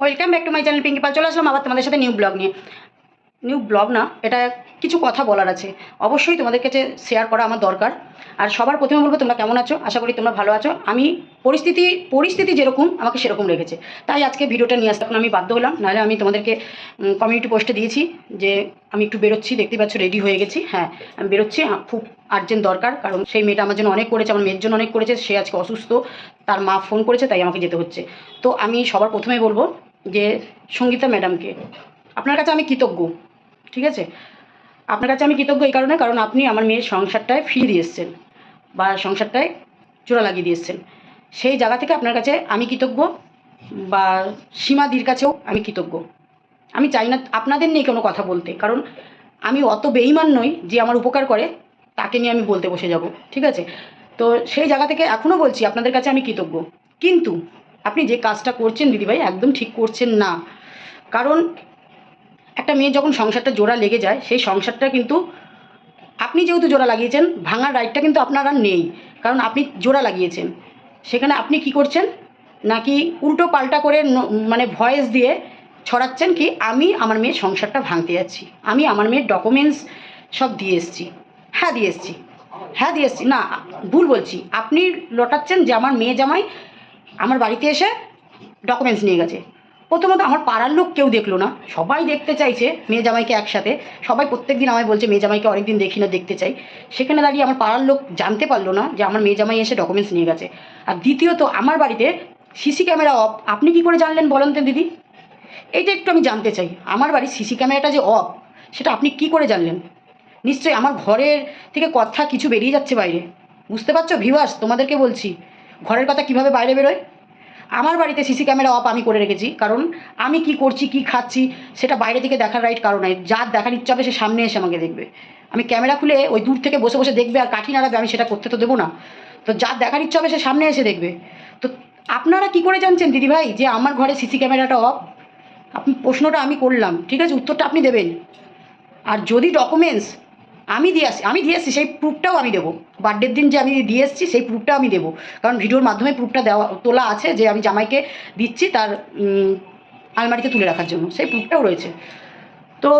Welcome back to my channel Pinki Pal চলে আসলাম আবার তোমাদের সাথে নিউ ব্লগ নিয়ে। নিউ ব্লগ না, এটা কিছু কথা বলার আছে। অবশ্যই তোমাদের কাছে শেয়ার করা আমার দরকার। আর সবার প্রথমে বলব, তোমরা কেমন আছো? আশা করি তোমরা ভালো আছো। আমি পরিস্থিতি পরিস্থিতি যেরকম আমাকে সেরকম রেখেছে। তাই আজকে ভিডিওটা নিয়ে আসতে আমি বাধ্য হলাম। নাহলে আমি তোমাদেরকে কমিউনিটি পোস্টে দিয়েছি যে আমি একটু বেরোচ্ছি, দেখতে পাচ্ছ রেডি হয়ে গেছি। হ্যাঁ আমি বেরোচ্ছি। খুব আর্জেন্ট দরকার, কারণ সেই মেয়েটা আমার জন্য অনেক করেছে, আমার মেয়ের জন্য অনেক করেছে। সে আজকে অসুস্থ, তার মা ফোন করেছে, তাই আমাকে যেতে হচ্ছে। তো আমি সবার প্রথমে বলব যে সঙ্গীতা ম্যাডামকে। আপনার কাছে আমি কৃতজ্ঞ, ঠিক আছে? আপনার কাছে আমি কৃতজ্ঞ এই কারণে, কারণ আপনি আমার মেয়ের সংসারটায় ফিরিয়ে দিয়ে এসছেন বা সংসারটায় জোড়া লাগিয়ে দিয়ে এসছেন। সেই জায়গা থেকে আপনার কাছে আমি কৃতজ্ঞ বা সীমাদির কাছেও আমি কৃতজ্ঞ। আমি চাই না আপনাদের নিয়ে কোনো কথা বলতে, কারণ আমি অত বেইমান নই যে আমার উপকার করে, তাকে নিয়ে আমি বলতে বসে যাব, ঠিক আছে? তো সেই জায়গা থেকে এখনও বলছি, আপনাদের কাছে আমি কৃতজ্ঞ। কিন্তু আপনি যে কাজটা করছেন, দিদিভাই, একদম ঠিক করছেন না। কারণ একটা মেয়ে যখন সংসারটা জোড়া লেগে যায়, সেই সংসারটা কিন্তু আপনি যেহেতু জোড়া লাগিয়েছেন, ভাঙার রাইটটা কিন্তু আপনার আর নেই। কারণ আপনি জোড়া লাগিয়েছেন। সেখানে আপনি কি করছেন? নাকি উল্টো পাল্টা করে মানে ভয়েস দিয়ে ছড়াচ্ছেন কি, আমি আমার মেয়ের সংসারটা ভাঙতে যাচ্ছি। আমি আমার মেয়ের ডকুমেন্টস সব দিয়ে এসেছি। হ্যাঁ দিয়ে এসেছি। হ্যাঁ দিয়ে এসেছি। না, ভুল বলছি। আপনি লটাচ্ছেন যে আমার মেয়ে জামাই আমার বাড়িতে এসে ডকুমেন্টস নিয়ে গেছে। প্রথমত আমার পাড়ার লোক কেউ দেখল না। সবাই দেখতে চাইছে মেয়ে জামাইকে একসাথে। সবাই প্রত্যেক দিন আমায় বলছে, মেয়ে জামাইকে অনেকদিন দেখি না, দেখতে চাই। সেখানে দাঁড়িয়ে আমার পাড়ার লোক জানতে পারল না যে আমার মেয়ে জামাই এসে ডকুমেন্টস নিয়ে গেছে। আর দ্বিতীয়ত, আমার বাড়িতে সিসি ক্যামেরা অফ আপনি কি করে জানলেন বলেন তো দিদি? এইটা একটু আমি জানতে চাই। আমার বাড়ির সিসি ক্যামেরাটা যে অফ সেটা আপনি কি করে জানলেন? নিশ্চয়ই আমার ঘরের থেকে কথা কিছু বেরিয়ে যাচ্ছে বাইরে। বুঝতে পারছ? ভিভার্স তোমাদেরকে বলছি। ঘরের কথা কীভাবে বাইরে বেরোয়? আমার বাড়িতে সিসি ক্যামেরা অফ আমি করে রেখেছি, কারণ আমি কি করছি, কি খাচ্ছি, সেটা বাইরে থেকে দেখার রাইট কারণ নয় যার দেখার ইচ্ছা হবে সে সামনে এসে আমাকে দেখবে। আমি ক্যামেরা খুলে ওই দূর থেকে বসে বসে দেখবে আর কাঠি নাড়াবে, আমি সেটা করতে তো দেবো না। তো যার দেখার ইচ্ছা হবে সে সামনে এসে দেখবে। তো আপনারা কি করে জানছেন দিদিভাই যে আমার ঘরে সিসি ক্যামেরাটা অফ? আপনি প্রশ্নটা আমি করলাম, ঠিক আছে? উত্তরটা আপনি দেবেন। আর যদি ডকুমেন্টস আমি দিয়ে আসি, আমি দিয়ে এসছি সেই প্রুফটাও আমি দেবো। বার্থডের দিন যে আমি দিয়ে এসেছি, সেই প্রুফটাও আমি দেবো। কারণ ভিডিওর মাধ্যমে প্রুফটা দেওয়া, তোলা আছে যে আমি জামাইকে দিচ্ছি তার আলমারিতে তুলে রাখার জন্য। সেই প্রুফটাও রয়েছে। তো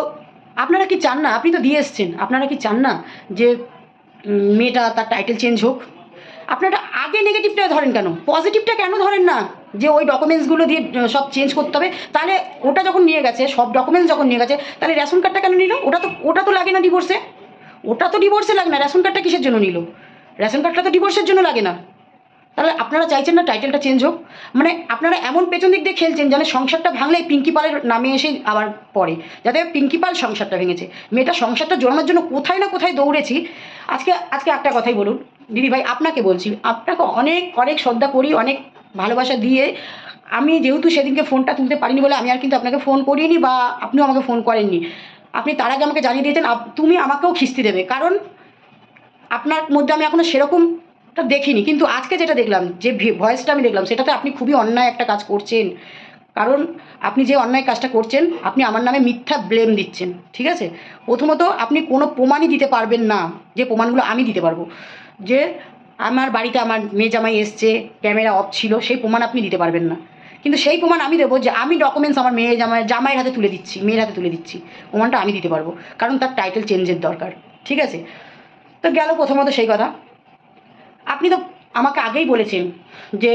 আপনারা কি চান না? আপনি তো দিয়ে এসছেন। আপনারা কি চান না যে মেয়েটা তার টাইটেল চেঞ্জ হোক? আপনারা আগে নেগেটিভটা ধরেন কেন? পজিটিভটা কেন ধরেন না? যে ওই ডকুমেন্টসগুলো দিয়ে সব চেঞ্জ করতে হবে। তাহলে ওটা যখন নিয়ে গেছে, সব ডকুমেন্টস যখন নিয়ে গেছে, তাহলে রেশন কার্ডটা কেন নিল? ওটা তো ওটা তো লাগে না ডিভোর্সে ওটা তো ডিভোর্সে লাগে না রেশন কার্ডটা কিসের জন্য নিল? রেশন কার্ডটা তো ডিভোর্সের জন্য লাগে না। তাহলে আপনারা চাইছেন না টাইটেলটা চেঞ্জ হোক? মানে আপনারা এমন পেছন দিক দিয়ে খেলছেন যেন সংসারটা ভাঙলে পিঙ্কি পালের নামে এসে আবার পড়ে। যাতে পিঙ্কি পাল সংসারটা ভেঙেছে। মেয়েটা সংসারটা জোড়ানোর জন্য কোথায় না কোথায় দৌড়েছি? আজকে আজকে একটা কথাই বলুন। দিদি ভাই, আপনাকে বলছি, আপনাকে অনেক অনেক শ্রদ্ধা করি, অনেক ভালোবাসা দিয়ে। আমি যেহেতু সেদিনকে ফোনটা তুলতে পারিনি বলে আমি আর কিন্তু আপনাকে ফোন করিনি বা আপনিও আমাকে ফোন করেননি। আপনি তার আগে আমাকে জানিয়ে দিয়েছেন তুমি আমাকেও খিস্তি দেবে। কারণ আপনার মধ্যে আমি এখনও সেরকমটা দেখিনি। কিন্তু আজকে যেটা দেখলাম, যে ভয়েসটা আমি দেখলাম, সেটাতে আপনি খুবই অন্যায় একটা কাজ করছেন। কারণ আপনি যে অন্যায় কাজটা করছেন, আপনি আমার নামে মিথ্যা ব্লেম দিচ্ছেন, ঠিক আছে? প্রথমত আপনি কোনো প্রমাণই দিতে পারবেন না, যে প্রমাণগুলো আমি দিতে পারব। যে আমার বাড়িতে আমার মেয়ে জামাই এসছে, ক্যামেরা অফ ছিল, সেই প্রমাণ আপনি দিতে পারবেন না। কিন্তু সেই প্রমাণ আমি দেবো যে আমি ডকুমেন্টস আমার মেয়ে জামাই, জামাইয়ের হাতে তুলে দিচ্ছি, মেয়ের হাতে তুলে দিচ্ছি। প্রমাণটা আমি দিতে পারব, কারণ তার টাইটেল চেঞ্জের দরকার, ঠিক আছে? তো গেল প্রথমত সেই কথা। আপনি তো আমাকে আগেই বলেছেন যে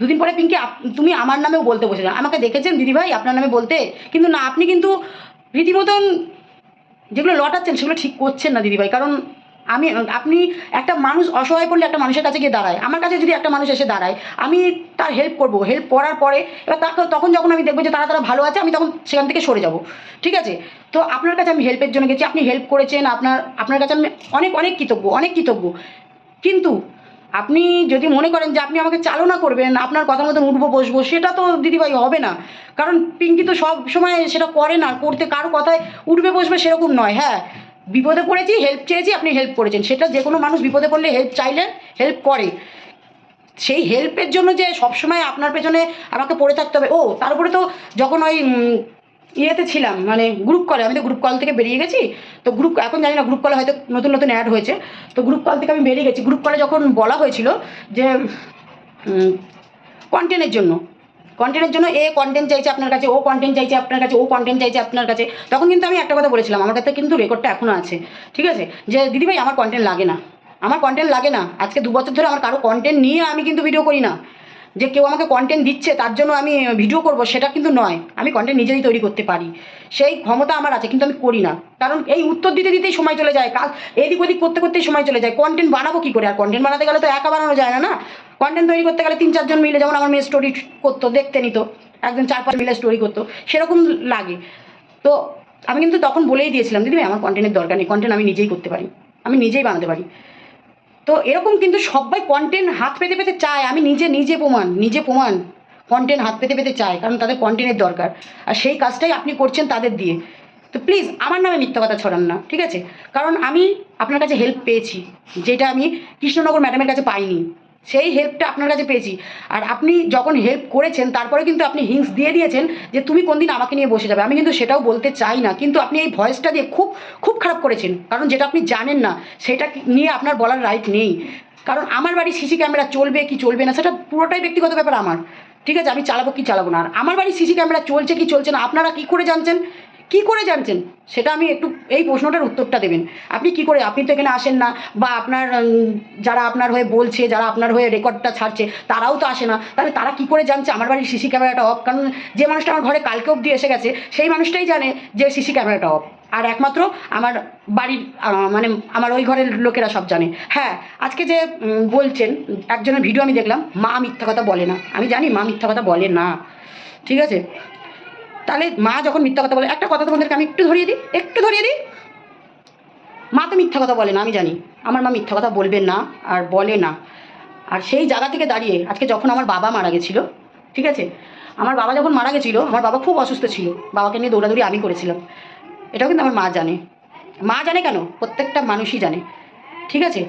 দুদিন পরে পিঙ্কি তুমি আমার নামেও বলতে বসে যান আমাকে দেখেছেন দিদিভাই আপনার নামে বলতে, কিন্তু না, আপনি কিন্তু রীতিমতন যেগুলো লটাচ্ছেন সেগুলো ঠিক করছেন না দিদিভাই, কারণ আমি, আপনি একটা মানুষ অসহায় পড়লে একটা মানুষের কাছে গিয়ে দাঁড়ায়। আমার কাছে যদি একটা মানুষ এসে দাঁড়ায়, আমি তার হেল্প করব। হেল্প করার পরে, এবার তাকে তখন যখন আমি দেখব যে তারা তারা ভালো আছে, আমি তখন সেখান থেকে সরে যাব। ঠিক আছে? তো আপনার কাছে আমি হেল্পের জন্য গেছি। আপনি হেল্প করেছেন, আপনার আপনার কাছে আমি অনেক অনেক কৃতজ্ঞ অনেক কৃতজ্ঞ। কিন্তু আপনি যদি মনে করেন যে আপনি আমাকে চালনা করবেন, আপনার কথা মতন উঠবো, বসবো, সেটা তো দিদিভাই হবে না। কারণ পিঙ্কি তো সব সময় সেটা করে না, করতে কারও কথায় উঠবে, বসবে সেরকম নয় হ্যাঁ? বিপদে পড়েছি হেল্প চেয়েছি, আপনি হেল্প করেছেন। সেটা যে কোনো মানুষ বিপদে পড়লে হেল্প চাইলে হেল্প করে। সেই হেল্পের জন্য যে সবসময় আপনার পেছনে আমাকে পড়ে থাকতে হবে। ও তারপরে তো যখন ওই ইয়েতে ছিলাম মানে গ্রুপ কলে আমি তো গ্রুপ কল থেকে বেরিয়ে গেছি। তো গ্রুপ এখন জানি না গ্রুপ কলে হয়তো নতুন নতুন অ্যাড হয়েছে। তো গ্রুপ কল থেকে আমি বেরিয়ে গেছি। গ্রুপ কলে যখন বলা হয়েছিল যে কন্টেন্টের জন্য কন্টেন্টের জন্য এ কন্টেন্ট চাইছে আপনার কাছে, ও কন্টেন্ট চাইছে আপনার কাছে, ও কন্টেন্ট চাইছে আপনার কাছে। তখন কিন্তু আমি একটা কথা বলেছিলাম, আমার কাছে কিন্তু রেকর্ডটা এখনও আছে। ঠিক আছে? যে দিদিভাই আমার কন্টেন্ট লাগে না। আমার কন্টেন্ট লাগে না। আজকে দু বছর ধরে আমার কারও কন্টেন্ট নিয়ে আমি কিন্তু ভিডিও করি না। যে, কেউ আমাকে কন্টেন্ট দিচ্ছে, তার জন্য আমি ভিডিও করব, সেটা কিন্তু নয়। আমি কন্টেন্ট নিজেই তৈরি করতে পারি। সেই ক্ষমতা আমার আছে, কিন্তু আমি করি না। কারণ এই উত্তর দিতে দিতেই সময় চলে যায়। কাজ এদিক ওদিক করতে করতেই সময় চলে যায়। কন্টেন্ট বানাবো কী করে? আর কন্টেন্ট বানাতে গেলে তো একা বানানো যায় না না? কন্টেন্ট তৈরি করতে গেলে তিন, চারজন মিলে যেমন আমার মেয়ে স্টোরি করতো, দেখতে নিত, একজন চার, পাঁচ মিলে স্টোরি করতো, সেরকম লাগে। তো আমি কিন্তু তখন বলেই দিয়েছিলাম, দিদি আমার কন্টেন্টের দরকার নেই কন্টেন্ট আমি নিজেই করতে পারি, আমি নিজেই বানাতে পারি। তো এরকম কিন্তু সবাই কন্টেন্ট হাত পেতে পেতে চায়, আমি নিজে নিজে প্রমাণ নিজে প্রমাণ কন্টেন্ট হাত পেতে পেতে চায়, কারণ তাদের কন্টেন্টের দরকার। আর সেই কাজটাই আপনি করছেন তাদের দিয়ে। তো প্লিজ আমার নামে মিথ্যা কথা ছড়ান না, ঠিক আছে? কারণ আমি আপনার কাছে হেল্প পেয়েছি, যেটা আমি কৃষ্ণনগর ম্যাডামের কাছে পাইনি। সেই হেল্পটা আপনার কাছে পেয়েছি। আর আপনি যখন হেল্প করেছেন, তারপরে কিন্তু আপনি হিংস দিয়ে দিয়েছেন যে তুমি কোনদিন আমাকে নিয়ে বসে যাবে। আমি কিন্তু সেটাও বলতে চাই না, কিন্তু আপনি এই ভয়েসটা দিয়ে খুব খুব খারাপ করেছেন। কারণ যেটা আপনি জানেন না, সেটা নিয়ে আপনার বলার রাইট নেই। কারণ আমার বাড়ি সিসি ক্যামেরা চলবে কি চলবে না, সেটা পুরোটাই ব্যক্তিগত ব্যাপার আমার। ঠিক আছে, আমি চালাবো কি চালাবো না। আর আমার বাড়ি সিসি ক্যামেরা চলছে কি চলছে না, আপনারা কি করে জানছেন? কি করে জানছেন? সেটা আমি একটু এই প্রশ্নটার উত্তরটা দেবেন। আপনি কি করে, আপনি তো এখানে আসেন না, বা আপনার যারা আপনার হয়ে বলছে, যারা আপনার হয়ে রেকর্ডটা ছাড়ছে, তারাও তো আসে না। তাহলে তারা কি করে জানছে? আমার বাড়ির সিসি ক্যামেরাটা অফ কারণ যে মানুষটা আমার ঘরে কালকে অবধি এসে গেছে, সেই মানুষটাই জানে যে সিসি ক্যামেরাটা অফ আর একমাত্র আমার বাড়ির মানে আমার ওই ঘরের লোকেরা সব জানে। হ্যাঁ আজকে যে বলছেন, একজনের ভিডিও আমি দেখলাম, মা মিথ্যা কথা বলে না। আমি জানি মা মিথ্যা কথা বলে না। ঠিক আছে? তাহলে মা যখন মিথ্যা কথা বলে, একটা কথা তোমাদেরকে আমি একটু ধরিয়ে দিই, একটু ধরিয়ে দিই। মা তো মিথ্যা কথা বলে না, আমি জানি। আমার মা মিথ্যা কথা বলবেন না আর বলে না। আর সেই জায়গা থেকে দাঁড়িয়ে, আজকে যখন আমার বাবা মারা গেছিল, ঠিক আছে? আমার বাবা যখন মারা গেছিল, আমার বাবা খুব অসুস্থ ছিল। বাবাকে নিয়ে দৌড়াদৌড়ি আমি করেছিলাম। এটাও কিন্তু আমার মা জানে। মা জানে কেন? প্রত্যেকটা মানুষই জানে। ঠিক আছে?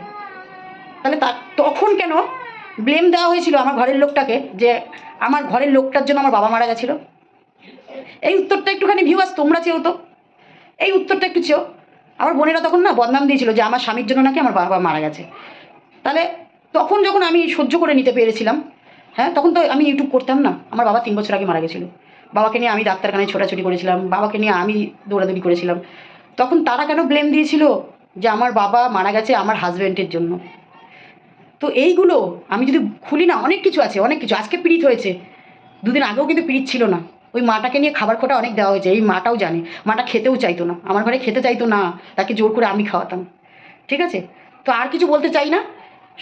তাহলে তা তখন কেন ব্লেম দেওয়া হয়েছিল আমার ঘরের লোকটাকে যে আমার ঘরের লোকটার জন্য আমার বাবা মারা গেছিল? এই উত্তরটা একটুখানি ভিউয়ার্স তোমরা চেয়েও তো। এই উত্তরটা একটু চেয়েও আমার বোনেরা তখন না বদনাম দিয়েছিল যে আমার স্বামীর জন্য নাকি আমার বাবা মারা গেছে। তাহলে তখন যখন আমি সহ্য করে নিতে পেরেছিলাম হ্যাঁ তখন তো আমি ইউটিউব করতাম না। আমার বাবা তিন বছর আগে মারা গেছিল। বাবাকে নিয়ে আমি ডাক্তারখানায় ছোটাছুটি করেছিলাম, বাবাকে নিয়ে আমি দৌড়াদৌড়ি করেছিলাম। তখন তারা কেন ব্লেম দিয়েছিল যে আমার বাবা মারা গেছে আমার হাজব্যান্ডের জন্য? তো এইগুলো আমি যদি খুলি না, অনেক কিছু আছে, অনেক কিছু। আজকে পীড়িত হয়েছে। দুদিন আগেও কিন্তু পীড়িত ছিল না। ওই মাটাকে নিয়ে খাবার খোটা অনেক দেওয়া হয়েছে, এই মাটাও জানে। মাটা খেতেও চাইতো না। আমার ঘরে খেতে চাইতো না, তাকে জোর করে আমি খাওয়াতাম। ঠিক আছে? তো আর কিছু বলতে চাই না?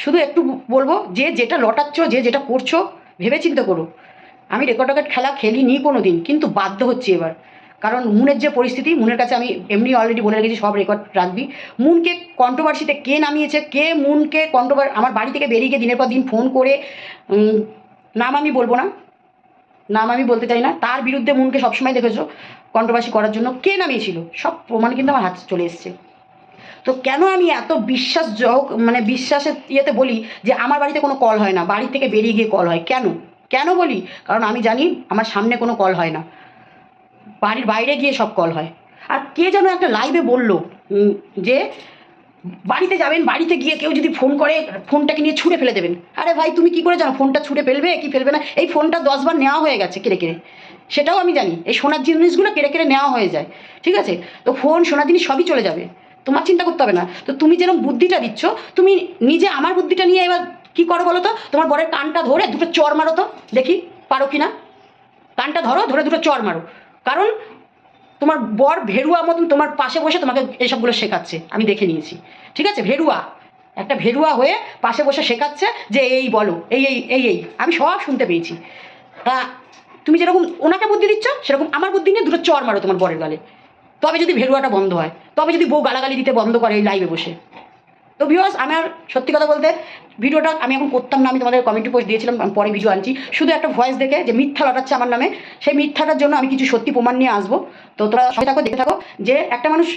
শুধু একটু বলব, যে যেটা লটাচ্ছ, যে যেটা করছ ভেবে চিন্তা করো। আমি রেকর্ড রেকর্ড খেলা খেলিনি কোনো দিন কিন্তু বাধ্য হচ্ছে এবার। কারণ মুনের যে পরিস্থিতি, মুনের কাছে আমি এমনি অলরেডি বলে রেখেছি, সব রেকর্ড রাখবি। মুনকে কন্ট্রোভার্সিতে কে নামিয়েছে, কে মুনকে কন্ট্রোভার আমার বাড়ি থেকে বেরিয়ে গিয়ে দিনের পর দিন ফোন করে নাম আমি বলব না। নাম আমি বলতে চাই না। তার বিরুদ্ধে মুনকে সবসময় দেখেছ কন্ট্রোভার্সি করার জন্য। কে নামিয়েছিল? সব প্রমাণ কিন্তু আমার হাতে চলে এসছে। তো কেন আমি এত বিশ্বাস মানে বিশ্বাসের ইয়েতে বলি যে আমার বাড়িতে কোনো কল হয় না? বাড়ি থেকে বেরিয়ে গিয়ে কল হয়। কেন? কেন বলি? কারণ আমি জানি আমার সামনে কোনো কল হয় না। বাড়ির বাইরে গিয়ে সব কল হয়। আর কে যেন একটা লাইভে বলল যে বাড়িতে যাবেন, বাড়িতে গিয়ে কেউ যদি ফোন করে, ফোনটাকে নিয়ে ছুঁড়ে ফেলে দেবেন। আরে ভাই, তুমি কি করে জানো, ফোনটা ছুঁড়ে ফেলবে কি ফেলবে না? এই ফোনটা দশবার নেওয়া হয়ে গেছে কেড়ে কেড়ে। সেটাও আমি জানি। এই সোনার জিনিসগুলো কেড়ে কেড়ে নেওয়া হয়ে যায়। ঠিক আছে? তো ফোন, সোনার জিনিস সবই চলে যাবে। তোমার চিন্তা করতে হবে না। তো তুমি যেরকম বুদ্ধিটা দিচ্ছ, তুমি নিজে আমার বুদ্ধিটা নিয়ে এবার কী করো বলো তো? তোমার বরের কানটা ধরে দুটো চর মারো তো। দেখি, পারো কি না কানটা ধরো, ধরে দুটো চর মারো। কারণ তোমার বর ভেরুয়া মতন তোমার পাশে বসে তোমাকে এসবগুলো শেখাচ্ছে। আমি দেখে নিয়েছি। ঠিক আছে? ভেরুয়া। একটা ভেরুয়া হয়ে পাশে বসে শেখাচ্ছে যে এই বলো, এই এই এই এই। আমি সব শুনতে পেয়েছি। তা তুমি যেরকম ওনাকে বুদ্ধি দিচ্ছ, সেরকম আমার বুদ্ধি নিয়ে দুটো চর মারো তোমার বরের গালে। তবে যদি ভেরুয়াটা বন্ধ হয়, তবে যদি বউ গালাগালি দিতে বন্ধ করে এই লাইভে বসে। তো ভিউয়ার্স আমার সত্যি কথা বলতে ভিডিওটা আমি এখন করতাম না, আমি তোমাদের কমেন্টি পোস্ট দিয়েছিলাম, আমি পরে ভিডিও আনছি। শুধু একটা ভয়েস দেখে যে মিথ্যা লটাচ্ছে আমার নামে, সেই মিথ্যাটার জন্য আমি কিছু সত্যি প্রমাণ নিয়ে আসব। তো তোরা সঙ্গে থাকো, দেখে থাকো যে একটা মানুষ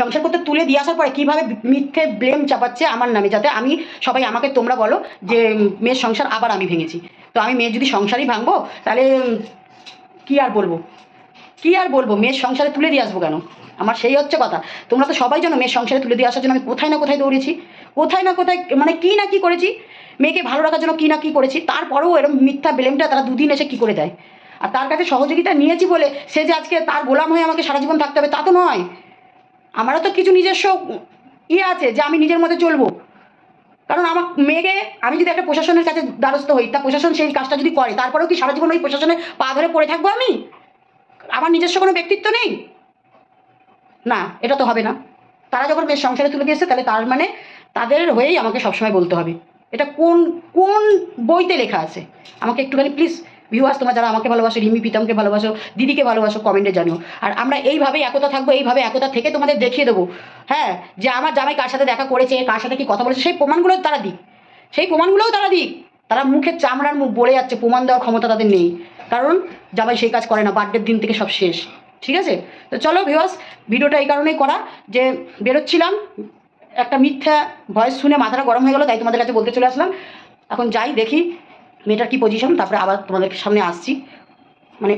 সংসার করতে তুলে দিয়ে আসার পরে কীভাবে মিথ্যে ব্লেম চাপাচ্ছে আমার নামে, যাতে আমি সবাই আমাকে তোমরা বলো যে মেয়ের সংসার আবার আমি ভেঙেছি। তো আমি মেয়ে যদি সংসারই ভাঙবো, তাহলে কি আর বলব? কি আর বলব? মেয়ের সংসারে তুলে দিয়ে আসব কেন? আমার সেই হচ্ছে কথা। তোমরা তো সবাই জানো মেয়ের সংসারে তুলে দিয়ে আসার জন্য আমি কোথায় না কোথায় দৌড়েছি। কোথায় না কোথায় মানে কী না কী করেছি? মেয়েকে ভালো রাখার জন্য কী না কী করেছি? তারপরেও এরকম মিথ্যা ব্লেমটা তারা দুদিন এসে কী করে দেয়? আর তার কাছে সহযোগিতা নিয়েছি বলে সে যে আজকে তার গোলাম হয়ে আমাকে সারা জীবন থাকতে হবে, তা তো নয়। আমারও তো কিছু নিজস্ব ইয়ে আছে যে আমি নিজের মধ্যে চলবো। কারণ আমার মেয়েকে আমি যদি একটা প্রশাসনের কাছে দ্বারস্থ হই, তা প্রশাসন সেই কাজটা যদি করে, তারপরেও কি সারা জীবন ওই প্রশাসনের পা ধরে পড়ে থাকব আমি? আমার নিজস্ব কোনো ব্যক্তিত্ব নেই? না, এটা তো হবে না। তারা যখন বেশ সংসারে তুলে দিয়েছে তাহলে তার মানে তাদের হয়েই আমাকে সবসময় বলতে হবে। এটা কোন কোন বইতে লেখা আছে? আমাকে একটুখানি প্লিজ ভিউয়ার্স তোমরা যারা আমাকে ভালোবাসো, রিমি প্রীতমকে ভালোবাসো, দিদিকে ভালোবাসো কমেন্টে জানিও। আর আমরা এইভাবেই একতা থাকব, এইভাবে একতা থেকে তোমাদের দেখিয়ে দেবো। হ্যাঁ যে আমার জামাই কার সাথে দেখা করেছে, কার সাথে কি কথা বলেছে, সেই প্রমাণগুলো তারা দিক। সেই প্রমাণগুলোও তারা দিক। তারা মুখের চামড়ার মুখ বলে যাচ্ছে, প্রমাণ দেওয়ার ক্ষমতা তাদের নেই। কারণ জামাই সেই কাজ করে না, বার্থডের দিন থেকে সব শেষ। ঠিক আছে? তো চলো ভিওস ভিডিওটা এই কারণেই করা যে বেরোচ্ছিলাম, একটা মিথ্যা ভয়েস শুনে মাথাটা গরম হয়ে গেলো, তাই তোমাদের কাছে বলতে চলে আসলাম। এখন যাই দেখি মেয়েটার কী পজিশন তারপরে আবার তোমাদের সামনে আসছি। মানে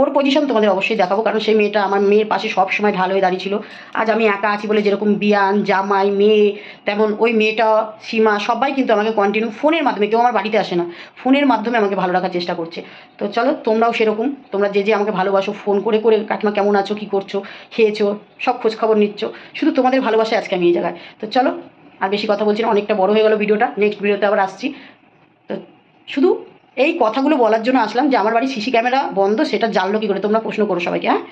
ওর পজিশন তোমাদের অবশ্যই দেখাবো, কারণ সেই মেয়েটা আমার মেয়ের পাশে সব সময় ঢাল হয়ে দাঁড়িয়েছিল আজ আমি একা আছি বলে যেরকম বিয়ান, জামাই, মেয়ে, তেমন ওই মেয়েটা, সীমা, সবাই কিন্তু আমাকে কন্টিনিউ ফোনের মাধ্যমে, কেউ আমার বাড়িতে আসে না, ফোনের মাধ্যমে আমাকে ভালো রাখার চেষ্টা করছে। তো চলো, তোমরাও সেরকম, তোমরা যে যে আমাকে ভালোবাসো, ফোন করে করে, কাকিমা কেমন আছো, কী করছ, খেয়েছো, সব খোঁজ খবর নিচ্ছ, শুধু তোমাদের ভালোবাসায় আজকে আমি এই জায়গায়। তো চলো, আর বেশি কথা বলছি না, অনেকটা বড় হয়ে গেলো ভিডিওটা নেক্সট ভিডিওতে আবার আসছি। তো শুধু এই কথাগুলো বলার জন্য আসলাম যে আমার বাড়ি সিসি ক্যামেরা বন্ধ, সেটা জানলো কি করে? তোমরা প্রশ্ন করো সবাইকে হ্যাঁ?